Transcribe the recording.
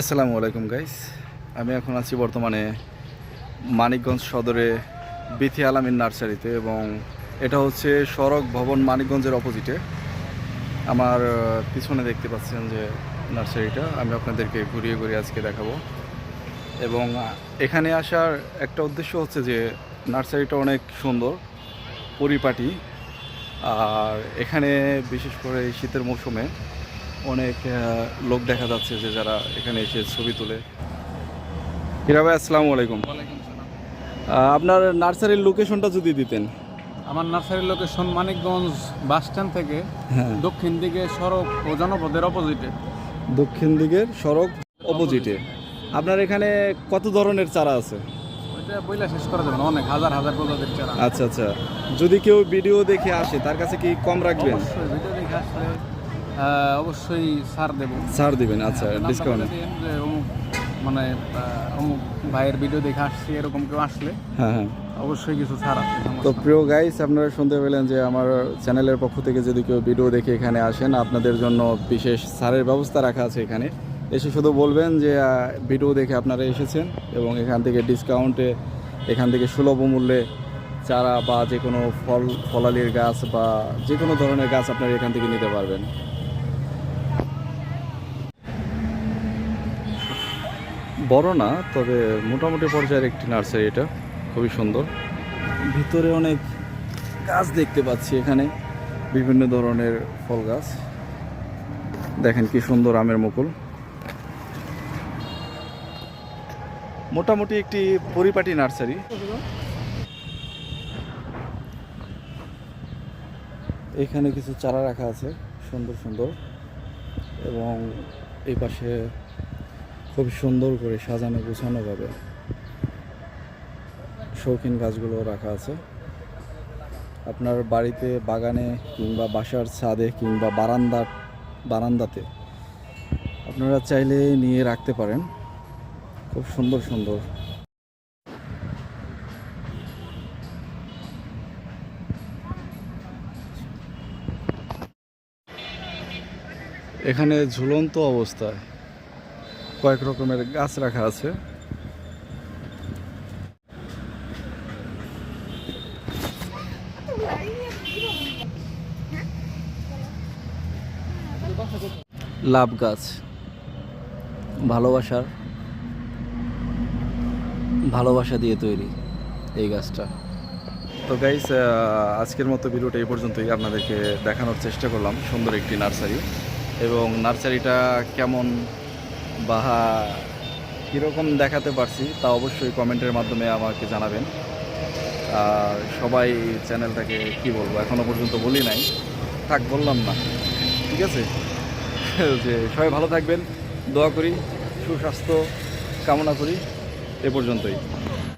আসসালামু আলাইকুম গাইস আমি এখন আছি বর্তমানে মানিকগঞ্জ সদরে বিথি আলামিন নার্সারিতে এবং এটা হচ্ছে সড়ক ভবন মানিকগঞ্জের অপোজিটে আমার পিছনে দেখতে পাচ্ছেন যে নার্সারিটা। আমি আপনাদেরকে ঘুরিয়ে ঘুরিয়ে আজকে দেখাবো। এবং এখানে আসার একটা উদ্দেশ্য হচ্ছে যে নার্সারিটা অনেক সুন্দর, পরিপাটি। আর এখানে বিশেষ করে শীতের মৌসুমে অনেক লোক দেখা যাচ্ছে যে যারা এখানে এসে ছবি তোলে। হীরা ভাই আসসালামু আলাইকুম। আপনার নার্সারির লোকেশনটা যদি দিতেন। আমার নার্সারির লোকেশন মানিকগঞ্জ বাস স্ট্যান্ড থেকে হ্যাঁ। দক্ষিণ দিকে সড়ক ও জনপদের অপোজিটে। দক্ষিণ দিকের সড়ক অপোজিটে। আপনার এখানে কত ধরনের চারা আছে? বইলা শেষ করা যাবে না অনেক হাজার হাজার প্রজাতির চারা। আচ্ছা আচ্ছা। যদি কেউ ভিডিও দেখে আসে তার কাছে কি কম রাখবেন? ভিডিও দেখে আসলে অবশ্যই ছাড় দেবো। ছাড় দিবেন আচ্ছা ডিসকাউন্ট বলে দিয়েন যে অমুক মানে অমুক ভাইয়ের ভিডিও দেখে আসছি এরকম কেউ আসলে হ্যাঁ হ্যাঁ। অবশ্যই কিছু ছাড় আছে তো প্রিয় গাইস আপনারা শুনতে পেলেন যে আমার চ্যানেলের পক্ষ থেকে যদি কেউ ভিডিও দেখে এখানে আসেন আপনাদের জন্য বিশেষ ছাড়ের ব্যবস্থা রাখা আছে এখানে। এসে শুধু বলবেন যে ভিডিও দেখে আপনারা এসেছেন এবং এখান থেকে ডিসকাউন্টে এখান থেকে সুলভ মূল্যে চারা বা যে কোনো ফল ফলালির গাছ বা যে কোনো ধরনের গাছ আপনারা এখান থেকে নিতে পারবেন। বড় না, তবে মোটামুটি পর্যায়ের একটি নার্সারি এটা। খুবই সুন্দর। ভিতরে অনেক গাছ দেখতে পাচ্ছি এখানে। বিভিন্ন ধরনের ফল গাছ। দেখেন কি সুন্দর আমের মুকুল। মোটামুটি একটি পরিপাটি নার্সারি। এখানে কিছু চারা রাখা আছে, সুন্দর সুন্দর। এবং এই পাশে খুব সুন্দর করে সাজানো গোছানোভাবে শৌখিন গাছগুলো রাখা আছে। আপনার বাড়িতে বাগানে কিংবা বাসার ছাদে কিংবা বারান্দা, বারান্দাতে আপনারা চাইলে নিয়ে রাখতে পারেন। খুব সুন্দর সুন্দর। এখানে ঝুলন্ত অবস্থায় কয়েক রকমের গাছ রাখা আছে। লাভ গাছ, ভালোবাসার ভালোবাসা দিয়ে তৈরি এই গাছটা। তো গাইস আজকের মতো ভিডিওটা এই পর্যন্তই। আপনাদেরকে দেখানোর চেষ্টা করলাম সুন্দর একটি নার্সারি। এবং নার্সারিটা কেমন বা কীরকম দেখাতে পারছি তা অবশ্যই কমেন্টের মাধ্যমে আমাকে জানাবেন। আর সবাই চ্যানেলটাকে কি বলব এখনও পর্যন্ত বলি নাই। থাক, বললাম না। ঠিক আছে? যে সবাই ভালো থাকবেন, দোয়া করি, সুস্বাস্থ্য কামনা করি, এ পর্যন্তই।